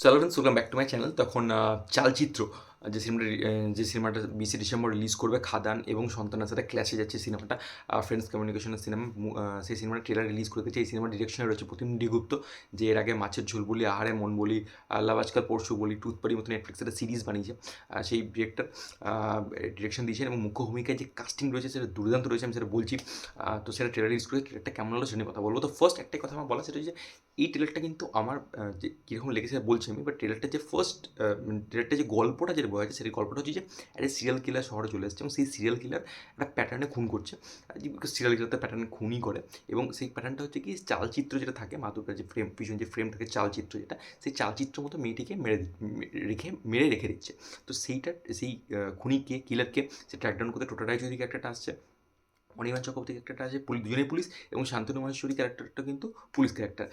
স্যালোডেন্স welcome back to my channel তখন চালচিত্র। যে সিনেমাটা যে সিনেমাটা বিশে ডিসেম্বর রিলিজ করবে খাদান এবং সন্তানের সাথে ক্ল্যাশে যাচ্ছে সিনেমাটা। ফ্রেন্ডস কমিউনিকেশনের সিনেমা সেই সিনেমাটা ট্রেলার রিলিজ করে দিয়েছে। এই সিনেমার ডিরেকশনে রয়েছে প্রতিম গুপ্ত যে এর আগে মাছের ঝোল বলি, আহারে মন বলি লাভ আজকাল পরশু বলি টুথপাড়ি মতো নেটফ্লিক্সের একটা সিরিজ বানিয়েছে। সেই ডিরেক্টর ডিরেকশন দিয়েছেন এবং মুখ্য ভূমিকায় যে কাস্টিং রয়েছে সেটা দুর্দান্ত রয়েছে আমি সেটা বলছি। তো সেটা ট্রেলার রিলিজ করে ট্রেলারটা কেমন হলো সেটা কথা বলব। তো ফার্স্ট একটাই কথা আমার বলা সেটা যে এই ট্রেলারটা কিন্তু আমার যে কীরকম লেগেছে বলছি আমি বাট ট্রেলারটা যে ফার্স্ট ট্রেলারটা যে গল্পটা যেটা বোঝা আছে সেই গল্পটা হচ্ছে যে একটা সিরিয়াল কিলার শহরে চলে এসেছে এবং সেই সিরিয়াল কিলার একটা প্যাটার্নে খুন করছে। সিরিয়াল কিলার তো প্যাটার্নে খুনই করে এবং সেই প্যাটার্নটা হচ্ছে কি চালচিত্র যেটা থাকে মাদুকের যে ফ্রেম পিছন যে ফ্রেম থাকে চালচিত্র যেটা, সেই চালচিত্র মতো মেয়েটিকে মেরে রেখে মেরে রেখে দিচ্ছে। তো সেইটা, সেই খুনিকে কিলারকে সে ট্র্যাকডাউন করতে টোটাটাই যদি ক্যারেক্টারটা আসছে অনির্বাণ চক্রবর্তী ক্যারেক্টারটা আছে পুলিশ দুজনেই পুলিশ এবং শান্তনু মহেশ্বরী ক্যারেক্টারটা কিন্তু পুলিশ ক্যারেক্টার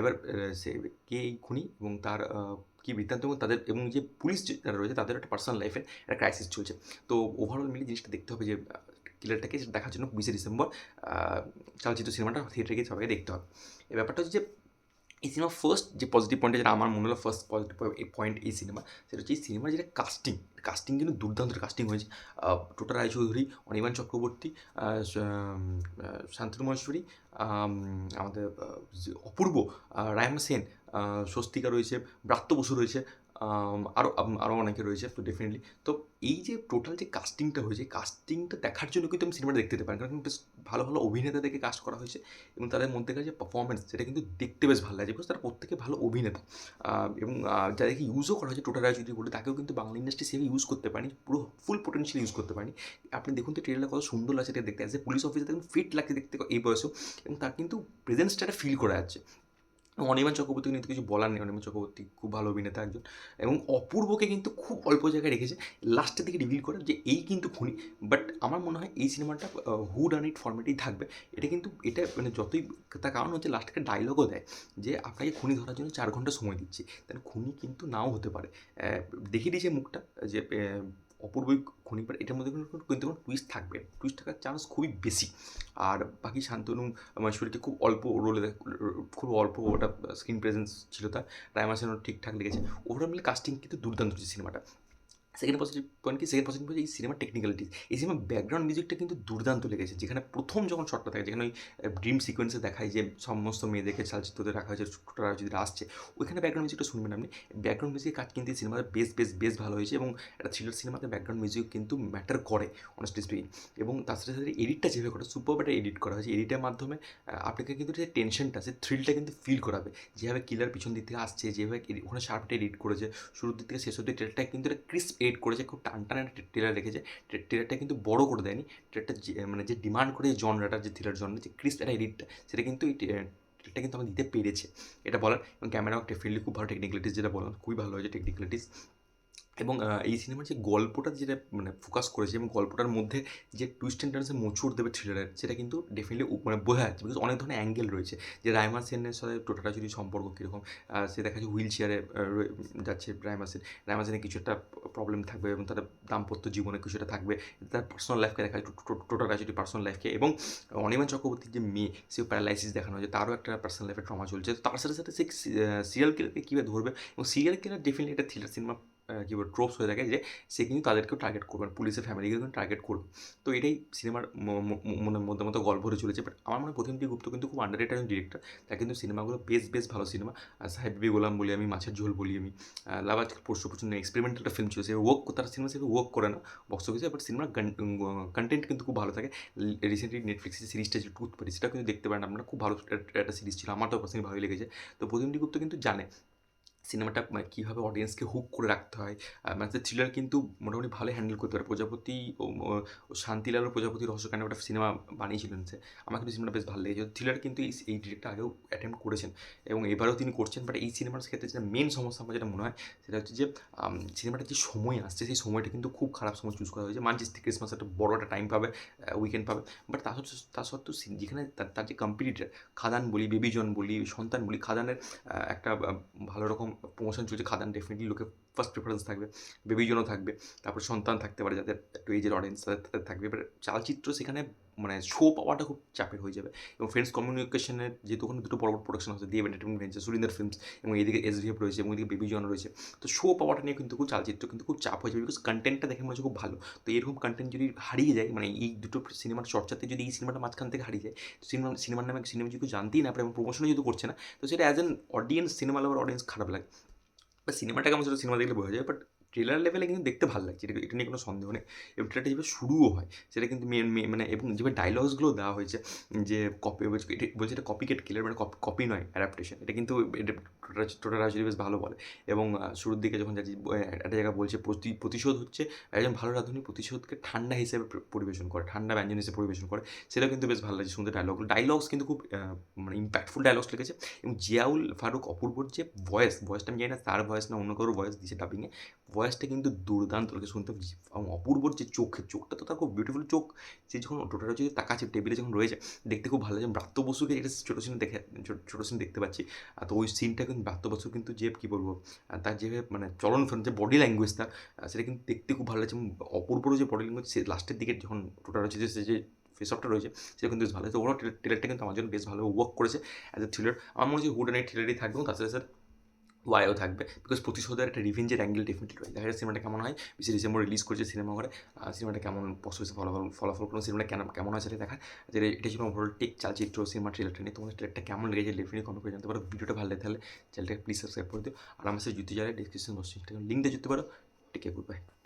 এবার সে কে এই খুনি এবং তার কি বৃত্তান্ত এবং তাদের, এবং যে পুলিশ যারা রয়েছে তাদের একটা পার্সোনাল লাইফে একটা ক্রাইসিস চলছে। তো ওভারঅল মিলে জিনিসটা দেখতে হবে যে কিলারটাকে দেখার জন্য বিশে ডিসেম্বর চলচ্চিত্র সিনেমাটা থিয়েটারে গিয়ে সবাইকে দেখতে হবে। এই ব্যাপারটা হচ্ছে যে এই সিনেমা ফার্স্ট যে পজিটিভ পয়েন্ট যেটা আমার মনে হলো ফার্স্ট পজিটিভ পয়েন্ট এই সিনেমা সেটা হচ্ছে এই সিনেমার যেটা কাস্টিং কাস্টিং কিন্তু দুর্দান্ত কাস্টিং হয়েছে। টোটা রায়চৌধুরী অনিমান চক্রবর্তী শান্তনু মহেশ্বরী আমাদের অপূর্ব রায়ম সেন স্বস্তিকা রয়েছে, ব্রাত্য বসু রয়েছে আরও আরও অনেকে রয়েছে তো ডেফিনেটলি তো এই যে টোটাল যে কাস্টিংটা হয়েছে কাস্টিংটা দেখার জন্য কিন্তু আমি সিনেমাটা দেখতে পারি কারণ বেশ ভালো ভালো অভিনেতাদেরকে কাস্ট করা হয়েছে এবং তাদের মধ্যেকার যে পারফরমেন্স সেটা কিন্তু দেখতে বেশ ভালো লাগে বিকজ তারা প্রত্যেকে ভালো অভিনেতা। এবং যাদেরকে ইউজও করা হয়েছে টোটাল যদি বলি, তাকেও কিন্তু বাংলা ইন্ডাস্ট্রি সেভাবে ইউজ করতে পারেনি, পুরো ফুল পোটেনশিয়াল ইউজ করতে পারেনি। আপনি দেখুন তো ট্রেলার কত সুন্দর লাগছে, এটা দেখতে। অ্যাজ এ পুলিশ অফিসার দেখুন ফিট লাগছে দেখতে এই বয়সেও, এবং তার কিন্তু প্রেজেন্সটা ফিল করা যাচ্ছে। এবং অনির্বাণ চক্রবর্তী কিন্তু কিছু বলার নেই। অনির্বাণ চক্রবর্তী খুব ভালো অভিনেতা একজন। এবং অপূর্বকে কিন্তু খুব অল্প জায়গায় রেখেছে। লাস্টের দিকে রিভিল করে যে এই কিন্তু খুনি। বাট আমার মনে হয় এই সিনেমাটা হু ডান ইট ফর্মেটেই থাকবে। এটা কিন্তু, এটা মানে যতই তার কারণ হচ্ছে লাস্টকে ডায়লগও দেয় যে আপনাকে খুনি ধরার জন্য চার ঘণ্টা সময় দিচ্ছি। তাহলে খুনি কিন্তু নাও হতে পারে। দেখিয়ে দিয়েছে মুখটা যে অপূর্বই বাট এটার মধ্যে কোনো কিন্তু কোনো টুইস্ট থাকবে। টুইস্ট থাকার চান্স খুবই বেশি। আর বাকি শান্তনু মহেশ্বরীকে খুব অল্প রোলে খুব অল্প ওটা স্ক্রিন প্রেজেন্স ছিল তার। রায় সেনও ঠিকঠাক লেগেছে। ওভারঅল কাস্টিং কিন্তু দুর্দান্ত সিনেমাটা সেকেন্ড পজিটিভ পয়েন্ট কি? সেকেন্ড পজিটিভ এই সিনেমার টেকনিক্যালিটিস এই সিনেমার ব্যাকগ্রাউন্ড মিউজিকটা কিন্তু দুর্দান্ত লেগেছে। যেখানে প্রথম যখন শটটা থাকে, যেখানে ওই ড্রিম সিকোয়েন্সে দেখায় যে সমস্ত মেয়েদেরকে চালচিত্রতে রাখা হয়েছে, ছোটরা যদি আসছে, ওইখানে ব্যাকগ্রাউন্ড মিউজিকটা শুনবেন আপনি। ব্যাকগ্রাউন্ড মিউজিকের কাজ কিন্তু এই সিনেমাতে বেশ বেশ বেশ ভালো হয়েছে এবং একটা থ্রিলার সিনেমাতে ব্যাকগ্রাউন্ড মিউজিক কিন্তু ম্যাটার করে অনেস্টলি স্পিকিং এবং তার সাথে সাথে এডিটটা যেভাবে করা সুপার একটা এডিট করা হয়েছে। এডিটের মাধ্যমে আপনাকে কিন্তু যে টেনশনটা সে থ্রিলটা কিন্তু ফিল করাবে। যেভাবে কিলার পিছন দিক থেকে আসছে, যেভাবে ওখানে শার্পটা এডিট করেছে, শুরুর দিক থেকে শেষ অব্দি ট্রেলারটা কিন্তু একটা ক্রিস্প এডিট করেছে, খুব টান টান একটা ট্রেলার রেখেছে। ট্রেড ট্রেলারটা কিন্তু বড় করে দেয়নি। ট্রেলারটা মানে যে ডিমান্ড করে যে জনরাটা যে থ্রিলার জন্য যে ক্রিস্প একটা এডিটটা সেটা কিন্তু এই ট্রেলারটা কিন্তু আমার দিতে পেরেছে। এটা বলার, এবং ক্যামেরাও ডেফিনেটলি খুব ভালো টেকনিক্যালিটিস যেটা বললাম, খুবই ভালো হয়েছে টেকনিক্যালিটিস এবং এই সিনেমার যে গল্পটা যেটা মানে ফোকাস করেছে এবং গল্পটার মধ্যে যে টুইস্ট অ্যান্ড টার্নসে মোচড় দেবে থ্রিলারের সেটা কিন্তু ডেফিনেটলি মানে বোঝা যাচ্ছে বিকজ অনেক ধরনের অ্যাঙ্গেল রয়েছে। যে রায়মা সেনের সাথে টোটাটা যদি সম্পর্ক কীরকম সে দেখা যাচ্ছে হুইল চেয়ারে যাচ্ছে রায়মা সেন। রায়মা সেনের কিছু একটা প্রবলেম থাকবে এবং তার দাম্পত্য জীবনে কিছু একটা থাকবে। তার পার্সোনাল লাইফকে দেখা যায় টোটাল যদি পার্সোনাল লাইফকে এবং অনির্বাণ চক্রবর্তীর যে মেয়ে, সে প্যারালাইসিস দেখানো হয়েছে, তারও একটা পার্সোনাল লাইফে ট্রমা চলছে। তার সাথে সাথে সে সিরিয়াল কিলারকে কীভাবে ধরবে? এবং সিরিয়াল কিলার ডেফিনেটলি একটা থ্রিলার সিনেমা কী বলব ট্রোপস হয়ে থাকে যে সে কিন্তু তাদেরকেও টার্গেট করবে পুলিশের ফ্যামিলিকে কিন্তু টার্গেট করবে। তো এটাই সিনেমার মনে মধ্যে মতো গল্প হয়ে চলেছে। বাট আমার মনে হয় প্রতিমটি গুপ্ত কিন্তু খুব আন্ডার একজন ডিরেক্টর তার কিন্তু সিনেমাগুলো বেশ বেশ ভালো সিনেমা আর সাহেব বিবি গোলাম বলি আমি, মাছের ঝোল বলি আমি। লাভ আজকাল পরশু প্রচুর এক্সপেরিমেন্টাল একটা ফিল্ম ছিল সে ওয়ার্ক তার সিনেমা সে ওয়ার্ক করে না বক্স অফিসে বাট সিনেমার কন্টেন্ট কিন্তু খুব ভালো থাকে। রিসেন্টলি নেটফ্লিক্সের সিরিজটা যে টুথ পারি সেটা কিন্তু দেখতে পারেন। আপনারা খুব ভালো একটা- সিরিজ ছিল। আমার তো পার্সোনালি ভালোই লেগেছে। তো প্রতিমটি গুপ্ত কিন্তু জানে। সিনেমাটা কীভাবে অডিয়েন্সকে হুক করে রাখতে হয়? মানে থ্রিলার কিন্তু মোটামুটি ভালো হ্যান্ডেল করতে পারে। প্রজাপতি শান্তিলাল ও প্রজাপতি রহস্যকাণ্ড একটা সিনেমা বানিয়েছিলেন সে? আমার কিন্তু সিনেমাটা বেশ ভালো লেগেছে। থ্রিলার কিন্তু এই এই আগেও অ্যাটেম্প করেছেন এবং এবারেও তিনি করছেন বাট এই সিনেমার ক্ষেত্রে যেটা মেন সমস্যা আমার যেটা মনে হয়, সেটা হচ্ছে যে সিনেমাটা যে সময় আসছে, সেই সময়টা কিন্তু খুব খারাপ সময় চুজ করা হয়েছে। মানছি ক্রিসমাস একটা বড় একটা টাইম পাবে উইকেন্ড পাবে। বাট তা সত্ত্বেও তা সত্ত্বেও যেখানে তার যে কম্পিটিটার খাদান বলি বেবিজন বলি, সন্তান বলি, খাদানের একটা ভালো রকম প্রমোশন চলছে, খাদান ডেফিনেটলি লোকে ফার্স্ট প্রেফারেন্স থাকবে বেবিজনও থাকবে, তারপর সন্তান থাকতে পারে যাদের একটু এজের অডিয়েন্স তাদের থাকবে। এবার চালচিত্র সেখানে মানে শো পাওয়াটা খুব চাপের হয়ে যাবে। এবং ফ্রেন্ডস কমিউনিকেশনের যেহেতু ওখানে দুটো বড় বড় প্রোডাকশন হচ্ছে Dev entertainment venture Surinder films এবং এদিকে এস ডিএফ রয়েছে এবং এদিকে বেবি জন রয়েছে। তো শো পাওয়াটা নিয়ে কিন্তু খুব চালচিত্র কিন্তু খুব চাপ হয়ে যাবে বিকজ কন্টেন্টটা দেখে মনে হচ্ছে খুব ভালো। তো এরকম কন্টেন্ট যদি হারিয়ে যায় মানে এই দুটো সিনেমার চর্চাতে যদি এই সিনেমাটা মাঝখান থেকে হারিয়ে যায়, তো সিনেমা সিনেমার নামে সিনেমা যদি জানতেই না পারে এবং প্রমোশনও যেহেতু করছে না, তো সেটা as an audience cinema lover audience খারাপ লাগে। বা সিনেমাটা কেমন সেটা সিনেমা দেখলে বোঝা যায় বাট ট্রেলার লেভেলে কিন্তু দেখতে ভালো লাগছে, এটা এটা নিয়ে কোনো সন্দেহ নেই। এবং ট্রেলারটা যেভাবে শুরুও হয়, সেটা কিন্তু মেন মানে এবং যেভাবে ডায়লগসগুলো দেওয়া হয়েছে, যে কপি বলছে, এটা কপিকেট কিলার মানে কপি নয় অ্যাডাপ্টেশন এটা কিন্তু এটা টোটাল রাজনীতি বেশ ভালো বলে। এবং শুরুর দিকে যখন যাচ্ছি একটা জায়গায় বলছে প্রতি- প্রতিশোধ হচ্ছে একজন ভালো রাঁধুনি প্রতিশোধকে ঠান্ডা হিসেবে পরিবেশন করে, ঠান্ডা ব্যঞ্জন হিসেবে পরিবেশন করে, সেটাও কিন্তু বেশ ভালো লাগছে শুনতে। ডায়লগ ডায়লগস কিন্তু খুব মানে ইম্প্যাক্টফুল ডায়লগস লিখেছে এবং জিয়াউল ফারুক অপূর্বর যে ভয়েস ভয়েসটা আমি জানি না, তার ভয়েস না অন্য কারোর ভয়েস দিয়েছে ডাবিংয়ে ভয়েসটা কিন্তু দুর্দান্ত লাগে শুনতে। এবং অপূর্বর যে চোখের চোখটা তো তার খুব বিউটিফুল চোখ। সে যখন টোটাটা যদি তাকাচ্ছে টেবিলে যখন রয়েছে, দেখতে খুব ভালো লাগে। ব্রাত্য বসুকে এটা ছোটো সিন দেখে, ছোটো সিন দেখতে পাচ্ছি। তো ওই সিনটা কিন্তু ব্রাত্য বসু কিন্তু যে, কী বলব তার যে মানে চলন ফেরন যে বডি ল্যাঙ্গুয়েজটা সেটা কিন্তু দেখতে খুব ভালো লাগছে। এবং যে বডি ল্যাঙ্গুয়েজ সে লাস্টের দিকে যখন টোটাল হচ্ছে, যে, সে যে ফেস অফটা রয়েছে, সেটা কিন্তু বেশ ভালো তো ওরা ট্রেলারটা কিন্তু আমার জন্য বেশ ভালো ওয়ার্ক করেছে অ্যাজ এ থ্রিলার আমার মনে হচ্ছে হুড অ্যান্ড থ্রিলারই থাকবে। সাথে সাথে ওয়াইও থাকবে। বিকজ প্রতিশোধের একটা রিভেঞ্জের অ্যাঙ্গেল ডেফিনেটলি রয়েছে। দেখা সিনেমাটা কেমন হয়, বিশে ডিসেম্বর রিলিজ করেছে সিনেমা ঘরে। আর সিনেমাটা কেমন হয়েছে ফলাফল ফলাফল কোনো সিনেমাটা কেন, কেমন হয় সেটা দেখা যে এটা ছিল ওভারঅল টেক চালচিত্র সিনেমা ট্রেলারটা নিয়ে। তোমাদের ট্রেলারটা কেমন লেগেছে ডেফিনেটলি কমেন্ট করে জানতে পারো। ভিডিওটা ভালো লাগে তাহলে চ্যানেলটাকে প্লিজ সাবস্ক্রাইব করে দিও। আর আমার সাথে জুতি যারা ডিসক্রিপশন বসছে জুতে পারো। টেকে গুড বাই